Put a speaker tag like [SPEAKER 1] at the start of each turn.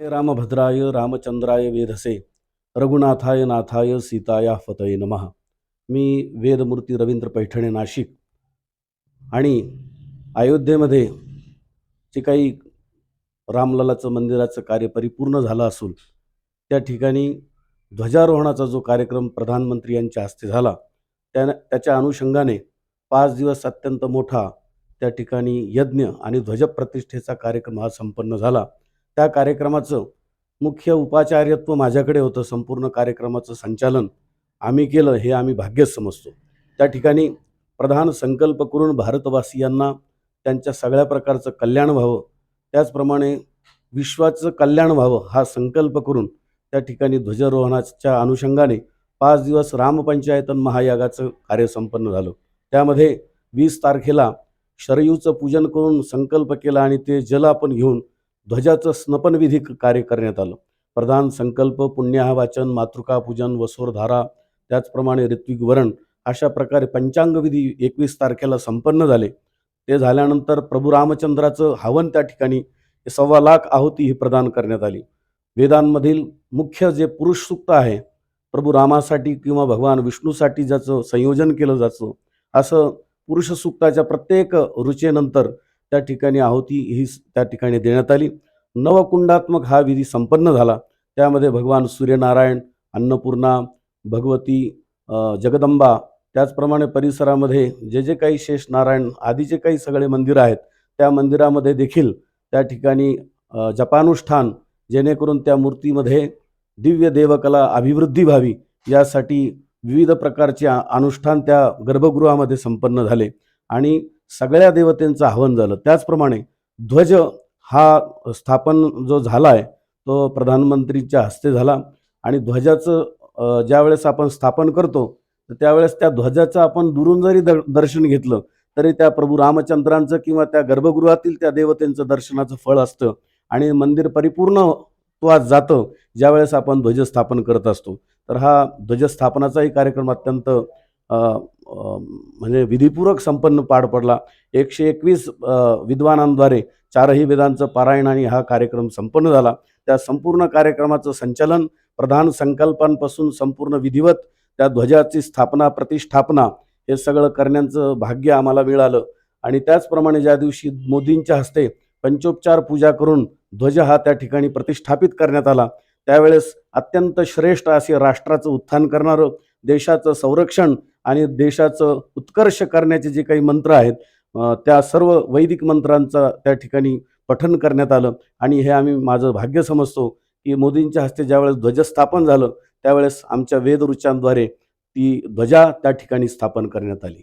[SPEAKER 1] रामभद्राय रामचंद्राय वेधसे रघुनाथाय नाथाय सीताया फतये नमः. मी वेदमूर्ती रवींद्र पैठणे नाशिक. आणि अयोध्येमध्ये जे काही रामललाचं मंदिराचं कार्य परिपूर्ण झालं असून त्या ठिकाणी ध्वजारोहणाचा जो कार्यक्रम प्रधानमंत्री यांच्या हस्ते झाला त्या त्याच्या अनुषंगाने पाच दिवस अत्यंत मोठा त्या ठिकाणी यज्ञ आणि ध्वजप्रतिष्ठेचा कार्यक्रम हा संपन्न झाला. त्या कार्यक्रमाचं मुख्य उपाचार्यत्व माझ्याकडे होतं संपूर्ण कार्यक्रमाचं संचालन आम्ही केलं हे आम्ही भाग्यच समजतो. त्या ठिकाणी प्रधान संकल्प करून भारतवासियांना त्यांच्या सगळ्या प्रकारचं कल्याण व्हावं त्याचप्रमाणे विश्वाचं कल्याण व्हावं हा संकल्प करून त्या ठिकाणी ध्वजारोहणाच्या अनुषंगाने पाच दिवस रामपंचायतन महायागाचं कार्य संपन्न झालं. त्यामध्ये वीस तारखेला शरयूचं पूजन करून संकल्प केला आणि ते जल आपण घेऊन ध्वजाचं स्नपनविधी कार्य करण्यात आलं. प्रधान संकल्प पुण्याहवाचन मातृका पूजन वसोरधारा त्याचप्रमाणे ऋत्विक वरण अशा प्रकारे पंचांगविधी एकवीस तारखेला संपन्न झाले. ते झाल्यानंतर प्रभू रामचंद्राचं हवन त्या ठिकाणी सव्वा लाख आहुती ही प्रदान करण्यात आली. वेदांमधील मुख्य जे पुरुष सूक्त आहे प्रभू रामासाठी किंवा भगवान विष्णूसाठी ज्याचं संयोजन केलं जातं असं पुरुष सूक्ताच्या प्रत्येक रुचेनंतर त्या ठिकाणी आहुती ही त्या ठिकाणी देण्यात आली. नवकुंडात्मक हा विधी संपन्न झाला. त्यामध्ये भगवान सूर्यनारायण अन्नपूर्णा भगवती जगदंबा त्याचप्रमाणे परिसरामध्ये जे जे काही शेष नारायण आदीचे काही सगळे मंदिरं आहेत त्या मंदिरामध्ये देखील त्या ठिकाणी जपानुष्ठान जेणेकरून त्या मूर्तीमध्ये दिव्य देवकला अभिवृद्धी व्हावी यासाठी विविध प्रकारचे अनुष्ठान त्या गर्भगृहामध्ये संपन्न झाले. आणि सगळ्या देवतेंचं आवाहन झालं. त्याचप्रमाणे ध्वज हा स्थापन जो झाला आहे तो प्रधानमंत्रीच्या हस्ते झाला आणि ध्वजाचं ज्यावेळेस आपण स्थापन करतो तर त्यावेळेस त्या ध्वजाचं आपण दुरून जरी द दर्शन घेतलं तरी त्या प्रभू रामचंद्रांचं किंवा त्या गर्भगृहातील त्या देवतेंचं दर्शनाचं फळ असतं आणि मंदिर परिपूर्ण त्वात जातं ज्यावेळेस आपण ध्वजस्थापन करत असतो. तर हा ध्वजस्थापनाचाही कार्यक्रम अत्यंत म्हणजे विधीपूर्वक संपन्न पार पडला. एकशे एकवीस विद्वानांद्वारे चारही वेदांचं पारायण आणि हा कार्यक्रम संपन्न झाला. त्या संपूर्ण कार्यक्रमाचं संचालन प्रधान संकल्पांपासून संपूर्ण विधिवत त्या ध्वजाची स्थापना प्रतिष्ठापना हे सगळं करण्याचं भाग्य आम्हाला मिळालं. आणि त्याचप्रमाणे ज्या दिवशी मोदींच्या हस्ते पंचोपचार पूजा करून ध्वज हा त्या ठिकाणी प्रतिष्ठापित करण्यात आला त्यावेळेस अत्यंत श्रेष्ठ असे राष्ट्राचं उत्थान करणारं देशाचं संरक्षण आणि देशाचं उत्कर्ष करण्याचे जे काही मंत्र आहेत त्या सर्व वैदिक मंत्रांचा त्या ठिकाणी पठन करण्यात आलं. आणि हे आम्ही माझं भाग्य समजतो की मोदींच्या हस्ते ज्यावेळेस ध्वजस्थापन झालं त्यावेळेस आमच्या वेदरुचांद्वारे ती ध्वजा त्या ठिकाणी स्थापन करण्यात आली.